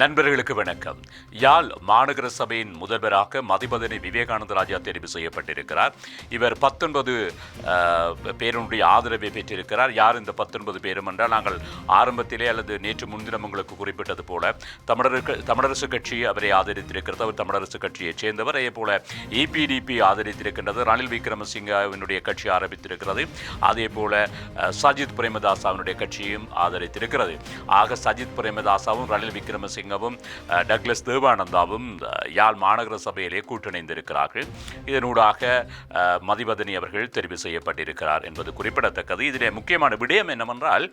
நண்பர்களுக்கு வணக்கம். யாழ் மாநகர சபையின் முதல்வராக மதிபதனி விவேகானந்த ராஜா தெரிவு செய்யப்பட்டிருக்கிறார். இவர் பத்தொன்பது பேருடைய ஆதரவை பெற்றிருக்கிறார். யார் இந்த பத்தொன்பது பேரும் என்றால் நாங்கள் ஆரம்பத்திலே அல்லது நேற்று முன்தினம் உங்களுக்கு குறிப்பிட்டது போல தமிழருக்கு தமிழரசு கட்சி அவரை ஆதரித்திருக்கிறது. அவர் தமிழரசு கட்சியைச் சேர்ந்தவர். அதே போல இபிடிபி ஆதரித்திருக்கின்றது ரணில் விக்ரமசிங்கவினுடைய கட்சி ஆரம்பித்திருக்கிறது. அதே போல சஜித் பிரேமதாசாவினுடைய அவனுடைய கட்சியும் ஆதரித்திருக்கிறது. ஆக சஜித் பிரேமதாசாவும் ரணில் விக்ரமசிங்க அஹ், டக்ளஸ் தேவானந்தாவும் யாழ் மாநகர சபையிலே கூட்டிணைந்திருக்கிறார்கள். இதனூடாக மதிவதனி அவர்கள் தெரிவு செய்யப்பட்டிருக்கிறார் என்பது குறிப்பிடத்தக்கது. இதிலே முக்கியமான விடயம் என்னவென்றால்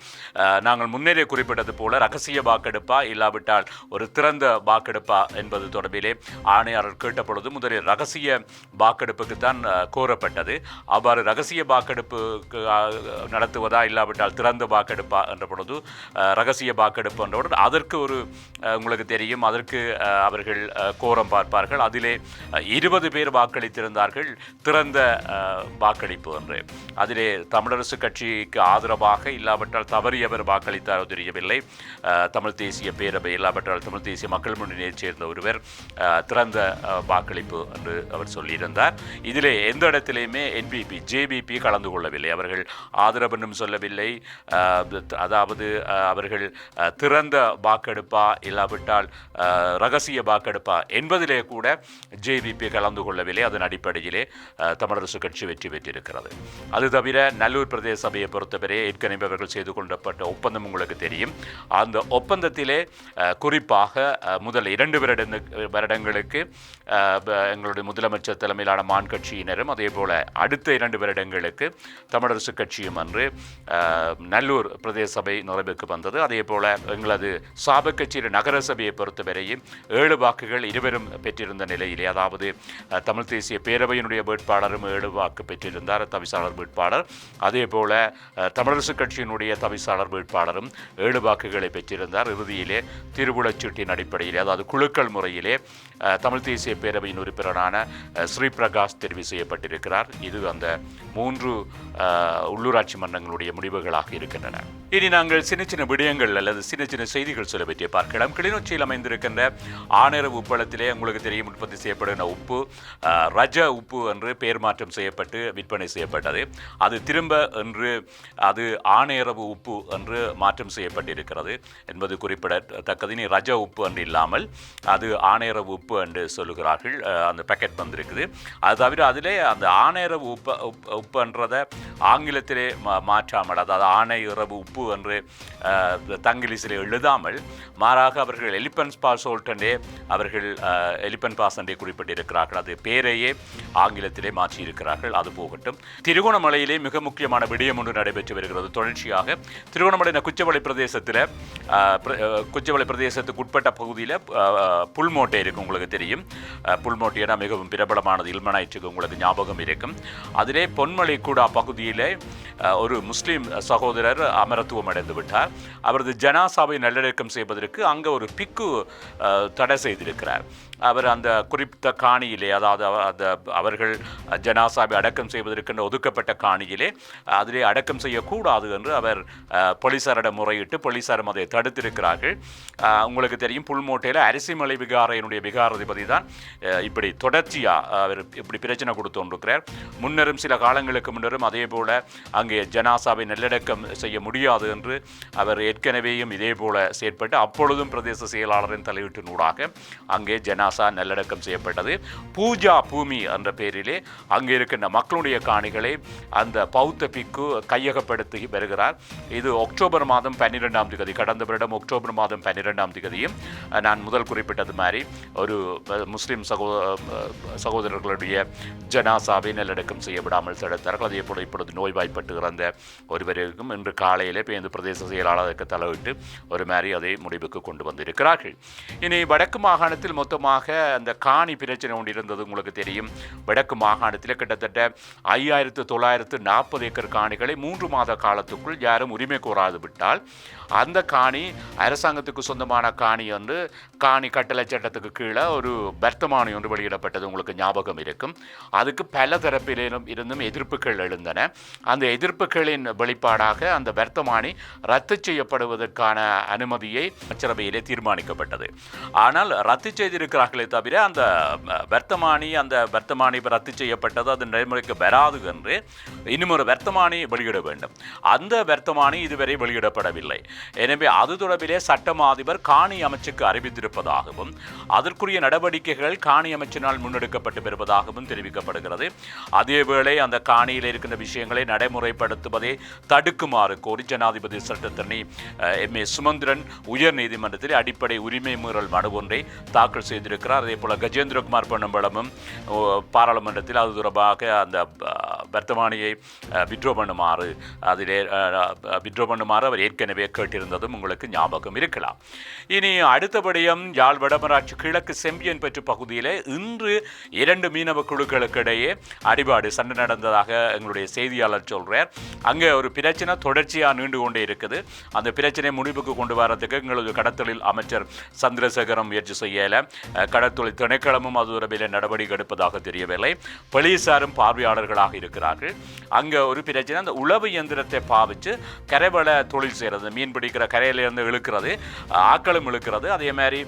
நாங்கள் முன்னரே குறிப்பிட்டது போல ரகசிய வாக்கெடுப்பா இல்லாவிட்டால் ஒரு திறந்த வாக்கெடுப்பா என்பது தொடர்பிலே ஆணையாளர் கேட்டபொழுது முதலில் ரகசிய வாக்கெடுப்புக்கு தான் கோரப்பட்டது. அவ்வாறு ரகசிய வாக்கெடுப்புக்கு நடத்துவதா இல்லாவிட்டால் திறந்த வாக்கெடுப்பா என்ற பொழுது ரகசிய வாக்கெடுப்பு என்றவுடன் அதற்கு ஒரு உங்களுக்கு தெரியும். அதற்கு அவர்கள் கோரம் பார்ப்பார்கள். அதிலே இருபது பேர் வாக்களித்திருந்தார்கள். திறந்த வாக்களிப்பு என்று அதிலே தமிழரசு கட்சிக்கு ஆதரவாக இல்லாவிட்டால் தவறியவர் வாக்களித்தாரோ தெரியவில்லை. தமிழ் தேசிய பேரவை இல்லாவிட்டால் தமிழ் தேசிய மக்கள் முன்னணியைச் சேர்ந்த ஒருவர் அஹ், திறந்த வாக்களிப்பு என்று அவர் சொல்லியிருந்தார். இதிலே எந்த இடத்திலையுமே என்பிபி ஜேபிபி கலந்து கொள்ளவில்லை. அவர்கள் ஆதரவு என்றும் சொல்லவில்லை. அஹ், அதாவது அஹ், அவர்கள் திறந்த வாக்கெடுப்பா இல்லாவிட்டால் ரகசிய வாக்கெடுப்பா என்பதிலே கூட ஜேவிபி கலந்து கொள்ளவில்லை. அதன் அடிப்படையிலே தமிழரசு கட்சி வெற்றி பெற்றிருக்கிறது. அது தவிர நல்லூர் பிரதேச சபையை பொறுத்தவரை ஏற்கனவே அவர்கள் செய்து கொள்ளப்பட்ட ஒப்பந்தம் உங்களுக்கு தெரியும். அந்த ஒப்பந்தத்திலே குறிப்பாக முதல் இரண்டு வருட வருடங்களுக்கு எங்களுடைய முதலமைச்சர் தலைமையிலான மான் கட்சியினரும் அதே போல அடுத்த இரண்டு வருடங்களுக்கு தமிழரசு கட்சியும் அன்று நல்லூர் பிரதேச சபை நிறைவுக்கு வந்தது. அதே போல எங்களது சாப கட்சியின் நகர சபையை பொறுத்தவரையும் ஏழு வாக்குகள் இருவரும் பெற்றிருந்த நிலையிலே அதாவது தமிழ் தேசிய பேரவையினுடைய வேட்பாளரும் ஏழு வாக்கு பெற்றிருந்தார். தவிசாளர் வேட்பாளர். அதே போல தமிழரசு கட்சியினுடைய தவிசாளர் வேட்பாளரும் ஏழு வாக்குகளை பெற்றிருந்தார். இறுதியிலே திருவுளச்சீட்டின் அடிப்படையிலே அதாவது குழுக்கள் முறையிலே தமிழ் தேசிய பேரவையின் உறுப்பினரான அஹ், ஸ்ரீ பிரகாஷ் தெரிவு செய்யப்பட்டிருக்கிறார். இது அந்த மூன்று உள்ளூராட்சி மன்றங்களுடைய முடிவுகளாக இருக்கின்றன. இனி நாங்கள் சின்ன சின்ன விடயங்கள் அல்லது சின்ன சின்ன செய்திகள் சொல்ல பற்றி பார்க்கலாம். கிளிநொச்சியில் அமைந்திருக்கின்ற ஆனர உப்பளத்திலே உங்களுக்கு தெரியும் உற்பத்தி செய்யப்படுகிற உப்பு ரஜ உப்பு என்று பெயர் மாற்றம் செய்யப்பட்டு விற்பனை செய்யப்பட்டது. அது திரும்ப என்று அது ஆணையரவு உப்பு என்று மாற்றம் செய்யப்பட்டிருக்கிறது என்பது குறிப்பிடத்தக்கது. இனி ரஜ உப்பு என்று இல்லாமல் அது ஆணையரவு உப்பு என்று சொல்லுகிறார்கள் அந்த பேக்கெட் வந்திருக்குது. அது தவிர அதிலே அந்த ஆணையரவு உப்பு உப்பு உப்புன்றதை ஆங்கிலத்திலே மா- மாற்றாமல் அதாவது ஆணையரவு உப்பு என்று அஹ், தங்கிலீஷில் எழுதாமல் மாறாக அவர்கள் எலிபன்ஸ் பாஸ் என்றே அவர்கள் எலிபன் பாஸ் என்றே குறிப்பிட்டிருக்கிறார்கள். அது பேரையே ஆங்கிலத்திலே மாற்றியிருக்கிறார்கள். அது போகட்டும். திருகோணமலையிலே மிக முக்கியமான விடயம் ஒன்று நடைபெற்று வருகிறது. தொடர்ச்சியாக திருகோணமலை குச்சவளை பிரதேசத்தில் குச்சவளை பிரதேசத்துக்கு உட்பட்ட பகுதியில் புல்மோட்டை இருக்கும் உங்களுக்கு தெரியும். அஹ், புல்மோட்டைனா மிகவும் பிரபலமானது. இல்மனாயிற்றுக்கு உங்களுக்கு ஞாபகம் இருக்கும். அதிலே பொன்மலை கூடா பகுதியிலே ஒரு முஸ்லீம் சகோதரர் அமரத்துவம் அடைந்து விட்டார் அவரது ஜனாசாவை நல்லடக்கம் செய்வதற்கு அங்கே ஒரு பிக்கு தடை செய்திருக்கிறார். அவர் அந்த குறிப்பிட்ட காணியிலே அதாவது அந்த அவர்கள் ஜனாசாவை அடக்கம் செய்வதற்கென்று ஒதுக்கப்பட்ட காணியிலே அதிலே அடக்கம் செய்யக்கூடாது என்று அவர் போலீசாரிடம் முறையிட்டு போலீசாரும் அதை தடுத்திருக்கிறார்கள். உங்களுக்கு தெரியும் புல்மோட்டையில் அரிசிமலை விகாரையினுடைய விகாராதிபதி தான் இப்படி தொடர்ச்சியாக அவர் இப்படி பிரச்சனை கொடுத்து கொண்டிருக்கிறார். முன்னரும் சில காலங்களுக்கு முன்னரும் அதே போல் அங்கே ஜனாசாவை நல்லடக்கம் செய்ய முடியாது என்று அவர் ஏற்கனவேயும் இதே போல செயற்பட்டு அப்பொழுதும் பிரதேச செயலாளரின் தலையீட்டினூடாக அங்கே ஜனாசா நல்லடக்கம் செய்யப்பட்டது. பூஜா பூமி என்ற பெயரிலே அங்கே இருக்கின்ற மக்களுடைய காணிகளை அந்த பௌத்த பிக்கு கையகப்படுத்தி வருகிறார். இது அக்டோபர் மாதம் பன்னிரெண்டாம் திகதி கடந்த வருடம் அக்டோபர் மாதம் பன்னிரெண்டாம் திகதியும் நான் முதல் குறிப்பிட்டது மாதிரி ஒரு முஸ்லீம் சகோதர சகோ சகோதரர்களுடைய ஜனாசாவை நல்லடக்கம் செய்ய விடாமல் தடுத்தார்கள். அதே போல இப்பொழுது நோய்வாய்ப்பட்டு கிடந்த ஒருவருக்கும் இன்று காலையிலே இந்த பிரதேச செயலாளருக்கு தலையிட்டு ஒரு மாதிரி அதை முடிவுக்கு கொண்டு வந்திருக்கிறார்கள். இனி வடக்கு மாகாணத்தில் மொத்தமாக முக்கியமாக அந்த காணி பிரச்சனை ஒன்று இருந்தது உங்களுக்கு தெரியும். வடக்கு மாகாணத்தில் கிட்டத்தட்ட ஐயாயிரத்து தொள்ளாயிரத்து நாற்பது ஏக்கர் காணிகளை மூன்று மாத காலத்துக்குள் யாரும் உரிமை கோராது விட்டால் அந்த காணி அரசாங்கத்துக்கு சொந்தமான காணி என்று காணி கட்டளை சட்டத்துக்கு கீழே ஒரு வர்த்தமானி ஒன்று வெளியிடப்பட்டது உங்களுக்கு ஞாபகம் இருக்கும். அதுக்கு பல தரப்பிலும் இருந்தும் எதிர்ப்புகள் எழுந்தன. அந்த எதிர்ப்புகளின் வெளிப்பாடாக அந்த வர்த்தமானி ரத்து செய்யப்படுவதற்கான அனுமதியை அமைச்சரவையிலே தீர்மானிக்கப்பட்டது. ஆனால் ரத்து செய்திருக்கிறார்களே தவிர அந்த வர்த்தமானி அந்த வர்த்தமானி ரத்து செய்யப்பட்டது அது நடைமுறைக்கு வராது என்று இன்னும் ஒரு வர்த்தமானி வெளியிட வேண்டும். அந்த வர்த்தமானி இதுவரை வெளியிடப்படவில்லை. எனவே அது தொடர்பிலே சட்டம் அதிபர் காணி அமைச்சுக்கு அறிவித்திருப்பதாகவும் அதற்குரிய நடவடிக்கைகள் காணி அமைச்சினால் முன்னெடுக்கப்பட்டு வருவதாகவும் தெரிவிக்கப்படுகிறது. அதேவேளை அந்த காணியில் இருக்கின்ற விஷயங்களை நடைமுறைப்படுத்துவதை தடுக்குமாறு கோரி ஜனாதிபதி சட்டத்தரணி எம். ஏ. சுமந்திரன் உயர் நீதிமன்றத்தில் அடிப்படை உரிமை மீறல் மனு ஒன்றை தாக்கல் செய்திருக்கிறார். அதே போல் கஜேந்திரகுமார் பொன்னம்பலமும் பாராளுமன்றத்தில் அது தொடர்பாக அந்த வர்த்தமானியை விட்ரோ பண்ணுமாறு அதிலே விட்ரோ பண்ணுமாறு அவர் ஏற்கனவே கேட்டிருந்ததும் உங்களுக்கு ஞாபகம் இருக்கலாம். இனி அடுத்தபடியும் யாழ் வடமராட்சி கிழக்கு செம்பியன் பெற்று பகுதியில் இன்று இரண்டு மீனவ குழுக்களுக்கு இடையே அடிபாடு சண்டை நடந்ததாக எங்களுடைய செய்தியாளர் சொல்கிறார் அங்கே ஒரு பிரச்சனை தொடர்ச்சியாக நீண்டு கொண்டே இருக்குது. அந்த பிரச்சனை முடிவுக்கு கொண்டு வரதுக்கு எங்களது கடத்தலில் அமைச்சர் சந்திரசேகரம் முயற்சி செய்யலை. கடற்தொழில் திணைக்களமும் அது தொடர்பில் நடவடிக்கை எடுப்பதாக தெரியவில்லை. போலீசாரும் பார்வையாளர்களாக இருக்கிறார்கள். அங்கே ஒரு பிரச்சனை அந்த உளவு இயந்திரத்தை பாவிச்சு கரைவள தொழில் செய்கிறது மீன் பிடிக்கிற கரையிலிருந்து இழுக்கிறது ஆக்களும் இழுக்கிறது அதே மாதிரி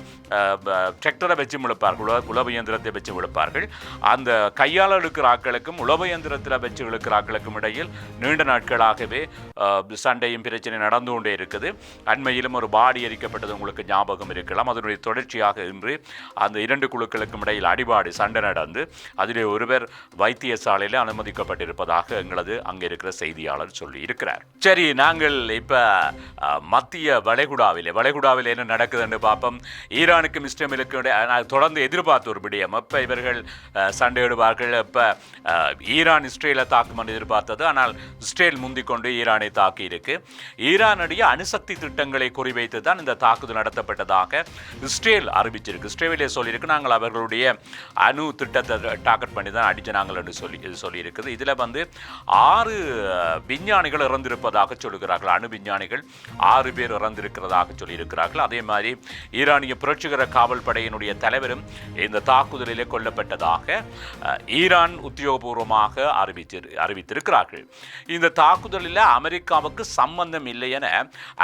டிராக்டரை வச்சு இழுப்பார்கள் உளவு உழவு இயந்திரத்தை வச்சு இழுப்பார்கள் அந்த கையால் இழுக்கிற ஆக்களுக்கும் உழவு இயந்திரத்தில் வச்சு இழுக்கிற ஆக்களுக்கும் இடையில் நீண்ட நாட்களாகவே சண்டையும் பிரச்சனை நடந்து கொண்டே இருக்குது. அண்மையிலும் ஒரு பாடி எரிக்கப்பட்டது உங்களுக்கு ஞாபகம் இருக்கலாம். அதனுடைய தொடர்ச்சியாக இன்று அந்த இரண்டு குழுக்களுக்கும் இடையில் அடிபாடு சண்டை நடந்து அதிலே ஒருவர் வைத்தியசாலையில் அனுமதிக்கப்பட்டிருப்பதாக எங்களது அங்கே இருக்கிற செய்தியாளர் சொல்லி இருக்கிறார் சரி நாங்கள் இப்போ மத்திய வளைகுடாவில் வளைகுடாவில் என்ன நடக்குதுன்னு பார்ப்போம். ஈரானுக்கும் இஸ்ரேலுக்கும் தொடர்ந்து எதிர்பார்த்த ஒரு விடயம். எப்ப இவர்கள் சண்டையிடுவார்கள். இப்போ ஈரான் இஸ்ரேலை தாக்கும் என்று எதிர்பார்த்தது. ஆனால் இஸ்ரேல் முந்திக்கொண்டு ஈரானை தாக்கி இருக்கு ஈரானுடைய அணுசக்தி திட்டங்களை குறிவைத்து தான் இந்த தாக்குதல் நடத்தப்பட்டதாக இஸ்ரேல் அறிவிச்சிருக்கு. இஸ்ரேலிய சொல்லியிருக்கு. நாங்கள் அவர்களுடைய அணு திட்டத்தை டார்கெட் பண்ணி தான் அடிச்சு நாங்கள் என்று சொல்லி இது சொல்லியிருக்குது. இதில் வந்து ஆறு விஞ்ஞானிகள் இறந்திருப்பதாக சொல்லுகிறார்கள். அணு விஞ்ஞானிகள் ஆறு பேர் இறந்திருக்கிறதாக சொல்லியிருக்கிறார்கள். அதே மாதிரி ஈரானிய புரட்சிகர காவல் படையினுடைய தலைவரும் இந்த தாக்குதலிலே கொல்லப்பட்டதாக ஈரான் உத்தியோகபூர்வமாக அறிவித்து அறிவித்திருக்கிறார்கள். இந்த தாக்குதலில் அமெரிக்காவுக்கு சம்பந்தம் இல்லை என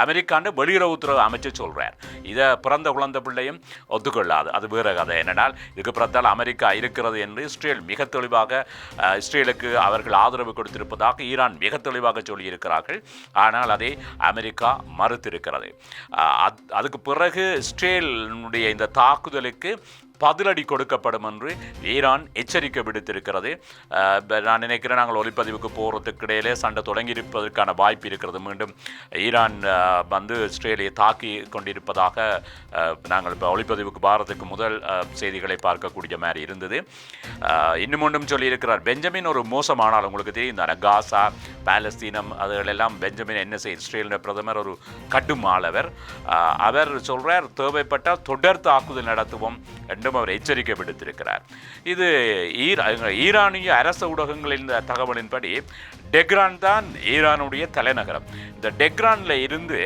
அமெரிக்காண்ட வெளியுறவுத்துறை அமைச்சர் சொல்கிறார் இதை பிறந்த குழந்தை பிள்ளையும் ஒத்துக்கொள்ளாது. அது வேறு கதை என்னென்னால் இதுக்கு பிறத்தால் அமெரிக்கா இருக்கிறது என்று இஸ்ரேல் மிக தெளிவாக இஸ்ரேலுக்கு அவர்கள் ஆதரவு கொடுத்திருப்பதாக ஈரான் மிக தெளிவாக சொல்லியிருக்கிறார்கள். ஆனால் அதை அமெரிக்கா மறுத்திருக்கிறது. அதுக்கு பிறகு இஸ்ரேலினுடைய இந்த தாக்குதலுக்கு பதிலடி கொடுக்கப்படும் என்று ஈரான் எச்சரிக்கை விடுத்திருக்கிறது. நான் நினைக்கிறேன் நாங்கள் ஒளிப்பதிவுக்கு போகிறதுக்கு இடையிலே சண்டை தொடங்கியிருப்பதற்கான வாய்ப்பு இருக்கிறது. மீண்டும் ஈரான் வந்து இஸ்ரேலியை தாக்கி கொண்டிருப்பதாக நாங்கள் இப்போ ஒளிப்பதிவுக்கு பாரத்துக்கு முதல் செய்திகளை பார்க்கக்கூடிய மாதிரி இருந்தது. இன்னும் ஒன்றும் சொல்லியிருக்கிறார். பெஞ்சமின் ஒரு மோசமானால் உங்களுக்கு தெரியும் தானே? காசா பாலஸ்தீனம் அதுகளெல்லாம் பெஞ்சமின் என்ன செய்ய இஸ்ரேலின் பிரதமர் ஒரு கடும் ஆளவர். அவர் சொல்கிறார் தேவைப்பட்டால் தொடர் தாக்குதல் நடத்துவோம் என்றும் அவர் எச்சரிக்கை விடுத்திருக்கிறார். இது ஈரானிய அரச ஊடகங்களின் தகவலின்படி டெக்ரான் தான் ஈரானுடைய தலைநகரம். இந்த டெக்ரானில் இருந்து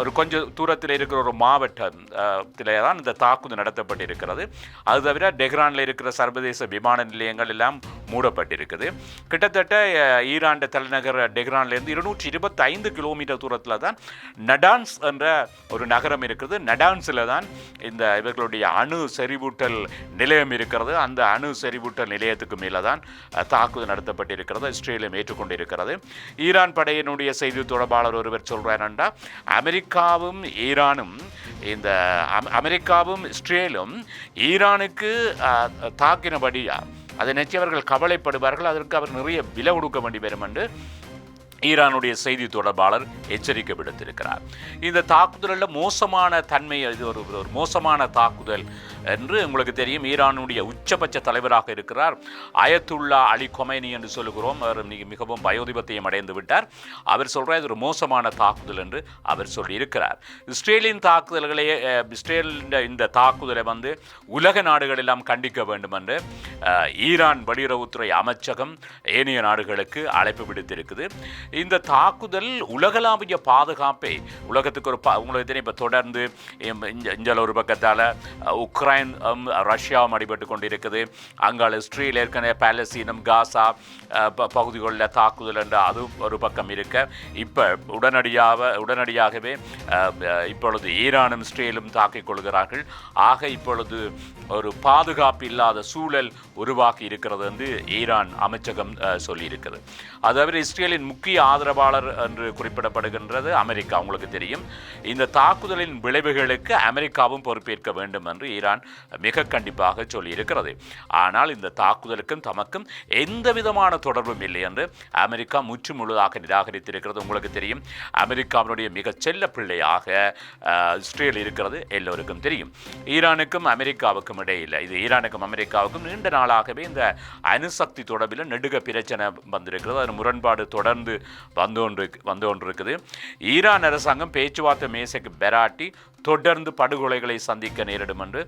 ஒரு கொஞ்சம் தூரத்தில் இருக்கிற ஒரு மாவட்டத்தில் தான் இந்த தாக்குதல் நடத்தப்பட்டிருக்கிறது. அது தவிர டெஹ்ரானில் இருக்கிற சர்வதேச விமான நிலையங்கள் எல்லாம் மூடப்பட்டிருக்குது. கிட்டத்தட்ட அஹ், தலைநகர் டெஹ்ரான்லேருந்து இருநூற்றி இருபத்தி ஐந்து கிலோமீட்டர் தூரத்தில் தான் நடான்ஸ் என்ற ஒரு நகரம் இருக்குது. நடான்ஸில் தான் இந்த இவர்களுடைய அணு செறிவூட்டல் நிலையம் இருக்கிறது. அந்த அணு செறிவூட்டல் நிலையத்துக்கு மேலே தான் தாக்குதல் நடத்தப்பட்டிருக்கிறது. இஸ்ரேலும் ஏற்றுக்கொண்டிருக்கிறது. ஈரான் படையினுடைய செய்தி தொடர்பாளர் ஒருவர் சொல்கிறார் என்றால் அமெரிக்காவும் ஈரானும் இந்த அமெரிக்காவும் இஸ்ரேலும் ஈரானுக்கு தாக்கினபடியாக அதை நினைச்சு அவர்கள் கவலைப்படுவார்கள். அதற்கு அவர் நிறைய விலை கொடுக்க வேண்டி வரும் என்று ஈரானுடைய செய்தி தொடர்பாளர் எச்சரிக்கை விடுத்திருக்கிறார். இந்த தாக்குதலில் மோசமான தன்மை இது ஒரு ஒரு மோசமான தாக்குதல் என்று உங்களுக்கு தெரியும். ஈரானுடைய உச்சபட்ச தலைவராக இருக்கிறார். அயத்துல்லா அலி கொமைனி என்று சொல்லுகிறோம். அவர் மிகவும் பயோதிபத்தையும் அடைந்து விட்டார். அவர் சொல்கிறார் இது ஒரு மோசமான தாக்குதல் என்று அவர் சொல்லியிருக்கிறார். இஸ்ரேலின் தாக்குதல்களை இஸ்ரேலின் இந்த தாக்குதலை வந்து உலக நாடுகள் எல்லாம் கண்டிக்க வேண்டும் என்று ஈரான் வெளியுறவுத்துறை அமைச்சகம் ஏனைய நாடுகளுக்கு அழைப்பு விடுத்திருக்குது. இந்த தாக்குதல் உலகளாவிய பாதுகாப்பை உலகத்துக்கு ஒரு உங்களுக்கு தெரியும் இப்போ தொடர்ந்து இம்- இஞ்சல ஒரு பக்கத்தால் உக்ரைன் ரஷ்யாவும் அடிபட்டு கொண்டிருக்குது. அங்கால இஸ்ரேல் ஏற்கனவே பாலஸ்தீனம் காசா ப- பகுதிகளில் தாக்குதல் என்று அது ஒரு பக்கம் இருக்க. இப்போ உடனடியாக உடனடியாகவே இப்பொழுது ஈரானும் இஸ்ரேலும் தாக்கிக் கொள்கிறார்கள். ஆக இப்பொழுது ஒரு பாதுகாப்பு இல்லாத சூழல் உருவாக்கி இருக்கிறது என்று ஈரான் அமைச்சகம் சொல்லியிருக்கிறது அதாவது இஸ்ரேலின் முக்கிய ஆதரவாளர் என்று குறிப்பிடப்படுகின்றது. அமெரிக்கா உங்களுக்கு தெரியும். இந்த தாக்குதலின் விளைவுகளுக்கு அமெரிக்காவும் பொறுப்பேற்க வேண்டும் என்று ஈரான் மிக கண்டிப்பாக சொல்லியிருக்கிறது. ஆனால் இந்த தாக்குதலுக்கும் தமக்கும் எந்த விதமான தொடர்பும் இல்லை என்று அமெரிக்கா முற்று முழுதாக நிராகரித்திருக்கிறது. உங்களுக்கு தெரியும். அமெரிக்காவினுடைய மிகச் செல்ல பிள்ளையாக இஸ்ரேல் இருக்கிறது. எல்லோருக்கும் தெரியும். ஈரானுக்கும் அமெரிக்காவுக்கும் இடையில் இது ஈரானுக்கும் அமெரிக்காவுக்கும் நீண்ட நாளாகவே இந்த அணுசக்தி தொடர்பில் நெடுக பிரச்சனை வந்திருக்கிறது. அதன் முரண்பாடு தொடர்ந்து வந்து கொண்டு வந்து கொண்டிருக்குது ஈரான் அரசாங்கம் பேச்சுவார்த்தை மேசைக்கு பெராட்டி தொடர்ந்து படுகொலைகளை சந்திக்க நேரிடும் என்று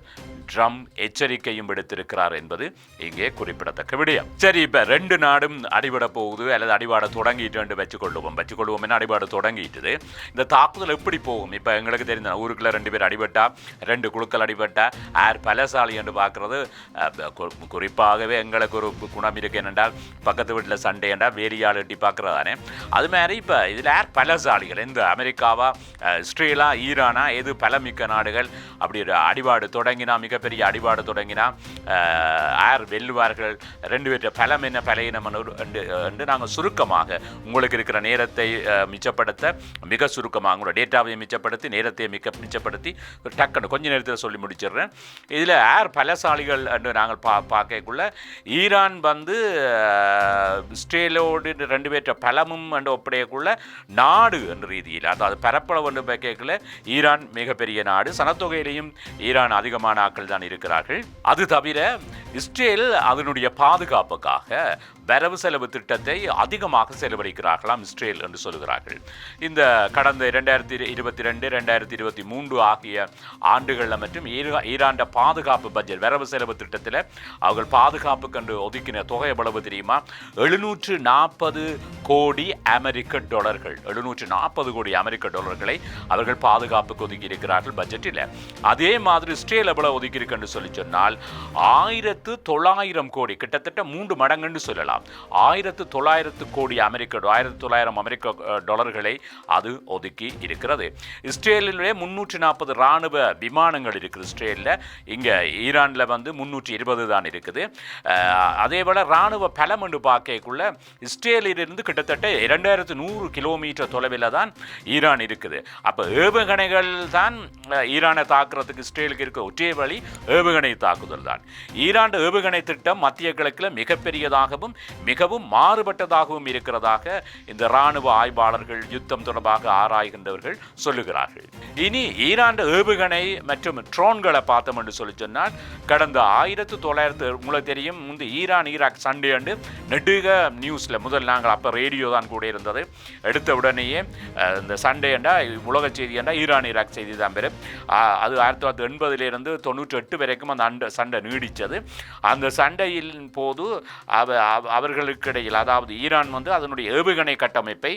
ட்ரம் எச்சரிக்கையும் விடுத்திருக்கிறார் என்பது இங்கே குறிப்பிடத்தக்க விடயம். சரி இப்ப ரெண்டு நாடும் அடிபட போகுது அல்லது அடிபாட தொடங்கிட்டு என்று வச்சுக்கொள்ளுவோம் வச்சுக்கொள்வோம் என்ன அடிபாடு தொடங்கிட்டுது. இந்த தாக்குதல் எப்படி போகும்? இப்ப எங்களுக்கு தெரிந்த ஊருக்குள்ள ரெண்டு பேர் அடிபட்டா ரெண்டு குழுக்கள் அடிபட்டா யார் பலசாலி என்று பார்க்கறது குறிப்பாகவே எங்களுக்கு ஒரு குணம் இருக்கு என்னென்றால் பக்கத்து வீட்டில் சண்டை என்றால் வேரியால் எட்டி பார்க்கறது தானே அது மாதிரி இப்போ இதில் யார் பலசாலிகள்? இந்த அமெரிக்காவா இஸ்ரேலா ஈரானா எது பலமிக்க நாடுகள். அப்படி ஒரு அடிபாடு தொடங்கினா மிகப்பெரிய அடிபாடு தொடங்கினா அஹ், யார் வெல்லுவார்கள். ரெண்டு பேர்கிட்ட பலம் என்ன பலையினம் என்று நாங்கள் சுருக்கமாக உங்களுக்கு இருக்கிற நேரத்தை மிச்சப்படுத்த மிக சுருக்கமாக உங்களோட டேட்டாவையும் மிச்சப்படுத்தி நேரத்தை மிக்க மிச்சப்படுத்தி டக்குன்னு கொஞ்ச நேரத்தில் சொல்லி முடிச்சிடுறேன். இதில் ஏர் பலசாலிகள் என்று நாங்கள் பா பார்க்கக்குள்ள ஈரான் வந்து அஹ், இஸ்ரேலோடு ரெண்டு பேர்கிட்ட பலமும் என்று ஒப்படையக்குள்ள நாடு என்ற ரீதியில் அதாவது பரப்பளவு என்று பார்க்கக்குள்ள ஈரான் மிக மிகப்பெரிய நாடு. சனத்தொகையிலையும் ஈரான் அதிகமான ஆக்கள் தான் இருக்கிறார்கள். அது தவிர இஸ்ரேல் அதனுடைய பாதுகாப்புக்காக வரவு செலவு திட்டத்தை அதிகமாக செலவழிக்கிறார்களாம் இஸ்ரேல் என்று சொல்கிறார்கள் இந்த கடந்த இரண்டாயிரத்தி இருபத்தி ரெண்டு ரெண்டாயிரத்தி இருபத்தி மூன்று ஆகிய ஆண்டுகளில் மற்றும் ஈரா ஈராண்ட பாதுகாப்பு பட்ஜெட் வரவு செலவு திட்டத்தில் அவர்கள் பாதுகாப்புக்கென்று ஒதுக்கின தொகை எவ்வளவு தெரியுமா? எழுநூற்று நாற்பது கோடி அமெரிக்க டாலர்கள். எழுநூற்று நாற்பது கோடி அமெரிக்க டாலர்களை அவர்கள் பாதுகாப்புக்கு ஒதுக்கி இருக்கிறார்கள் பட்ஜெட்டில் அதே மாதிரி ஸ்டேல் எவ்வளவு ஒதுக்கியிருக்குன்னு சொல்லி சொன்னால் ஆயிரத்து தொள்ளாயிரம் கோடி கிட்டத்தட்ட மூன்று மடங்குன்னு சொல்லலாம். ஆயிரத்து தொள்ளாயிரத்து கோடி அமெரிக்க ஆயிரத்து தொள்ளாயிரம் அமெரிக்க டாலர்களை அது ஒதுக்கி இருக்கிறது. இஸ்ரேலினுடைய முன்னூற்றி நாற்பது ராணுவ விமானங்கள் இருக்குது இஸ்ரேலில் இங்கே ஈரானில் வந்து முன்னூற்றி இருபது தான் இருக்குது. அதே போல் ராணுவ பலம் என்று பார்க்கக்குள்ள இஸ்ரேலிலிருந்து கிட்டத்தட்ட இரண்டாயிரத்து நூறு கிலோமீட்டர் தொலைவில் தான் ஈரான் இருக்குது. அப்போ ஏவுகணைகள் தான் தான் ஈரானை தாக்குறதுக்கு இஸ்ரேலுக்கு இருக்க ஒற்றை வழி ஏவுகணை தாக்குதல் தான். ஈரான் ஏவுகணை திட்டம் மத்திய கிழக்கில் மிகப்பெரியதாகவும் மிகவும் மாறுபட்டதாகவும் இருக்கிறதாக இந்த இராணுவ ஆய்வாளர்கள் யுத்தம் தொடர்பாக ஆராய்கின்றவர்கள் சொல்லுகிறார்கள். இனி ஈரான் ஏவுகணை மற்றும் ட்ரோன்களை பார்த்தோம் என்று சொல்லி சொன்னால் கடந்த ஆயிரத்து தொள்ளாயிரத்து உங்களுக்கு தெரியும் இந்த ஈரான் ஈராக் சண்டே அண்டு நெடுக நியூஸில் முதல் நாங்கள் அப்போ ரேடியோ தான் கூட இருந்தது. எடுத்த உடனேயே இந்த சண்டே அண்டா உலக செய்தி என்றா ஈரான் ஈராக் செய்தி தான். பெறும் அது ஆயிரத்தி தொள்ளாயிரத்தி எண்பதிலிருந்து தொண்ணூற்றி எட்டு வரைக்கும் அந்த அண்ட சண்டை நீடித்தது அந்த சண்டையின் போது அவ அவ- அவர்களுக்கு இடையில் அதாவது ஈரான் வந்து அதனுடைய ஏவுகணை கட்டமைப்பை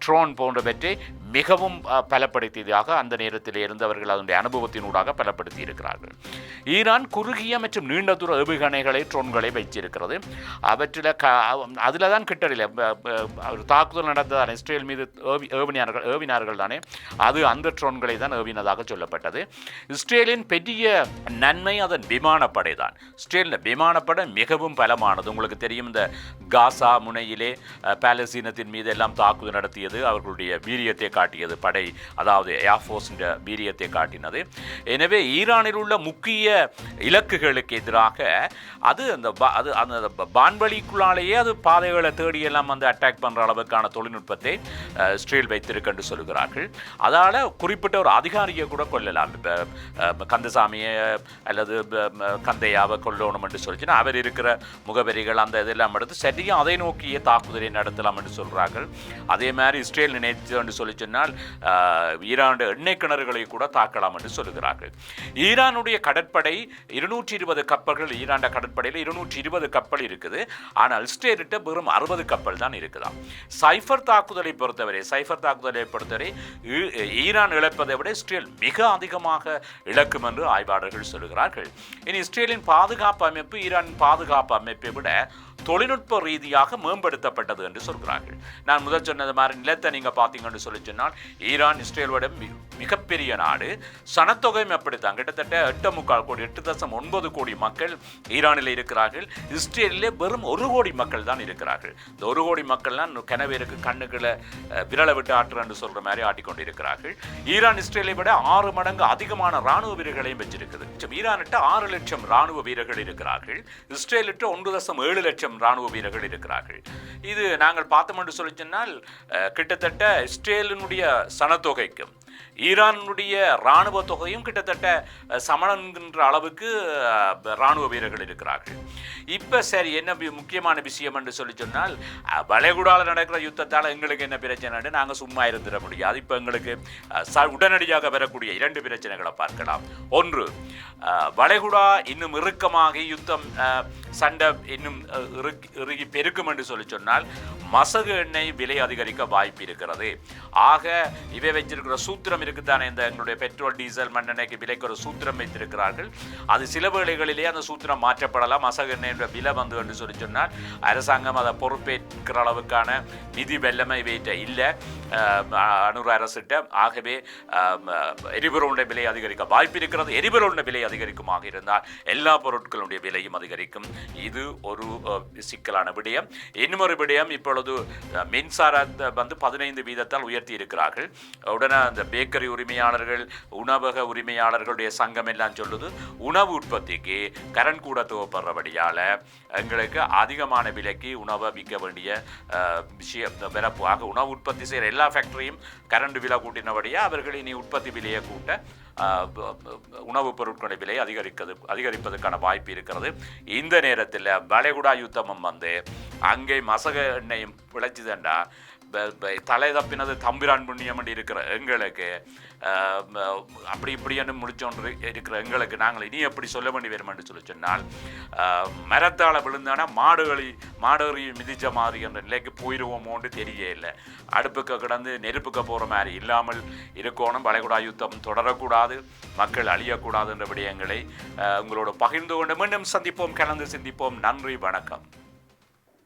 ட்ரோன் போன்றவற்றை மிகவும் பலப்படுத்தியதாக அந்த நேரத்தில் இருந்தவர்கள் அதனுடைய அனுபவத்தினூடாக பலப்படுத்தி இருக்கிறார்கள். ஈரான் குறுகிய மற்றும் நீண்ட தூர ஏவுகணைகளை ட்ரோன்களை வைச்சிருக்கிறது அவற்றில் க அதில் தான் கிட்டடியில் ஒரு தாக்குதல் நடந்ததான இஸ்ரேல் மீது ஏவினார்கள் ஏவினார்கள் தானே. அது அந்த ட்ரோன்களை தான் உதவினதாக சொல்லப்பட்டது. இஸ்ரேலின் பெரிய நன்மை அதன் விமானப்படை தான் இஸ்ரேலின் விமானப்படை மிகவும் பலமானது. உங்களுக்கு தெரியும் இந்த காசா முனையிலே பாலஸ்தீனத்தின் மீது எல்லாம் தாக்குதல் நடத்தியது. அவர்களுடைய வீரியத்தை காட்டியது படை அதாவது ஏர்ஃபோர்ஸின் வீரியத்தை காட்டினது. எனவே ஈரானில் உள்ள முக்கிய இலக்குகளுக்கு எதிராக அது அந்த அது அந்த வான்வழிக்குள்ளாலேயே அது பாதைகளை தேடி எல்லாம் வந்து அட்டாக் பண்ற அளவுக்கான தொழில்நுட்பத்தை இஸ்ரேல் வைத்திருக்கு என்று சொல்கிறார்கள். அதால குறிப்பிட்ட ஒரு அதிகாரியை கூட கொல்லலாம் இப்போ கந்தசாமியை அல்லது கந்தையாவை கொல்லணும் என்று சொல்லிச்சுன்னா அவர் இருக்கிற முகவரிகள் அந்த இதெல்லாம் எடுத்து சரியாக அதை நோக்கிய தாக்குதலை நடத்தலாம் என்று சொல்கிறார்கள் அதே மாதிரி இஸ்ரேல் நினைத்து என்று சொல்லி சொன்னால் ஈரானுடைய எண்ணெய் கிணறுகளை கூட தாக்கலாம் என்று சொல்லுகிறார்கள் ஈரானுடைய கடற்படை இருநூற்றி இருபது கப்பல்கள் ஈரான் கடற்படையில் இருநூற்றி இருபது கப்பல் இருக்குது ஆனால் இஸ்ரேலிட்ட வெறும் அறுபது கப்பல் தான் இருக்குதாம் சைஃபர் தாக்குதலை பொறுத்தவரை சைஃபர் தாக்குதலை பொறுத்தவரை ஈரான் இழப்பதை விட இஸ்ரேல் மிக அதிகமாக இழக்கும் என்று ஆய்வாளர்கள் சொல்கிறார்கள் இனி இஸ்ரேலின் பாதுகாப்பு அமைப்பு ஈரானின் பாதுகாப்பு அமைப்பை விட தொழில்நுட்ப ரீதியாக மேம்படுத்தப்பட்டது என்று சொல்கிறார்கள். நான் முதல் சொன்னது மாதிரி நிலத்தை நீங்கள் பார்த்தீங்கன்னு சொல்லி சொன்னால் ஈரான் இஸ்ரேலோட மிகப்பெரிய நாடு. சனத்தொகையும் அப்படித்தான். கிட்டத்தட்ட எட்டு முக்கால் கோடி எட்டு தசம் ஒன்பது கோடி மக்கள் ஈரானில் இருக்கிறார்கள். இஸ்ரேலிலே வெறும் ஒரு கோடி மக்கள் தான் இருக்கிறார்கள். இந்த ஒரு கோடி மக்கள்லாம் கனவேருக்கு கண்ணுகளை விரலை விட்டு ஆட்டுறன்னு சொல்கிற மாதிரி ஆட்டிக்கொண்டு இருக்கிறார்கள் ஈரான் இஸ்ரேலை விட ஆறு மடங்கு அதிகமான ராணுவ வீரர்களையும் வச்சிருக்குது. ஈரானிட்ட ஆறு லட்சம் ராணுவ வீரர்கள் இருக்கிறார்கள். இஸ்ரேலிட்ட ஒன்று தசம் ஏழு லட்சம் ராணுவ வீரர்கள் இருக்கிறார்கள். இது நாங்கள் பார்த்தோம் என்று சொல்லி சொன்னால் கிட்டத்தட்ட இஸ்ரேலினுடைய சனத்தொகைக்கும் ஈரானுடைய இராணுவ தொகையும் கிட்டத்தட்ட சமணங்கின்ற அளவுக்கு இராணுவ வீரர்கள் இருக்கிறார்கள். இப்போ சரி என்ன முக்கியமான விஷயம் என்று சொல்லி சொன்னால் வளைகுடால நடக்கிற யுத்தத்தால் எங்களுக்கு என்ன பிரச்சனைன்னு நாங்கள் சும்மா இருந்துட முடியாது. இப்போ எங்களுக்கு உடனடியாக வரக்கூடிய இரண்டு பிரச்சனைகளை பார்க்கலாம். ஒன்று அஹ், வளைகுடா இன்னும் இறுக்கமாகி யுத்தம் அஹ், சண்டை இன்னும் இறுகி பெருக்கும் என்று சொல்லி சொன்னால் மசகு எண்ணெய் விலை அதிகரிக்க வாய்ப்பு இருக்கிறது. ஆக இவை வச்சிருக்கிற சூத்திரம் இருக்குதானே இந்த எங்களுடைய பெட்ரோல் டீசல் மண்ணெண்ணெய்க்கு விலைக்கு ஒரு சூத்திரம் வைத்திருக்கிறார்கள். அது சில வேளைகளிலே அந்த சூத்திரம் மாற்றப்படலாம். மசக எண்ணெயோட விலை வந்து என்று சொல்லி சொன்னால் அரசாங்கம் அதை பொறுப்பேற்கிற அளவுக்கான நிதி வெள்ளமை வைத்த இல்லை அனுர அரசிட்ட. ஆகவே எரிபொருளுடைய விலை அதிகரிக்க வாய்ப்பு இருக்கிறது. எரிபொருளுடைய விலை அதிகரிக்குமாக இருந்தால் எல்லா பொருட்களுடைய விலையும் அதிகரிக்கும். இது ஒரு சிக்கலான விடயம். இன்னொரு விடயம் இப்பொழுது மின்சாரத்தை வந்து பதினைந்து வீதத்தால் உயர்த்தி இருக்கிறார்கள். உடனே அந்த பேக்கரி உரிமையாளர்கள் உணவக உரிமையாளர்களுடைய சங்கம் எல்லாம் சொல்லுது உணவு உற்பத்திக்கு கரண்ட் கூட துவப்படுறபடியால் எங்களுக்கு அதிகமான விலைக்கு உணவை விற்க வேண்டிய விஷயம் பிறப்பு ஆக உணவு உற்பத்தி செய்கிற எல்லா ஃபேக்டரியும் கரண்ட் விலை கூட்டினபடியாக அவர்கள் இனி உற்பத்தி விலையை கூட்ட உணவுப் பொருட்களுடைய விலை அதிகரிக்கிறது அதிகரிப்பதற்கான வாய்ப்பு இருக்கிறது. இந்த நேரத்தில் வளைகுடா யுத்தமும் வந்து அங்கே மசக எண்ணெயும் விளைச்சுதண்டா தலை தப்பினது தம்பிரான் புண்ணியம் இருக்கிற எங்களுக்கு அப்படி இப்படின்னு முடிச்சோன்று இருக்கிற எங்களுக்கு நாங்கள் இனி எப்படி சொல்ல வேண்டி வேணுமென்று சொல்லி சொன்னால் மரத்தால் விழுந்தானா மாடுகளி மாடுகளையும் மிதிச்ச மாதிரி என்ற நிலைக்கு போயிடுவோமோன்னு தெரியவே இல்லை. அடுப்புக்கு கிடந்து நெருப்புக்க போகிற மாதிரி இல்லாமல் இருக்கணும். வளைகுடா யுத்தம் தொடரக்கூடாது. மக்கள் அழியக்கூடாது என்ற விடயங்களை உங்களோட பகிர்ந்து கொண்டு மீண்டும் சந்திப்போம். கலந்து சிந்திப்போம். நன்றி வணக்கம்.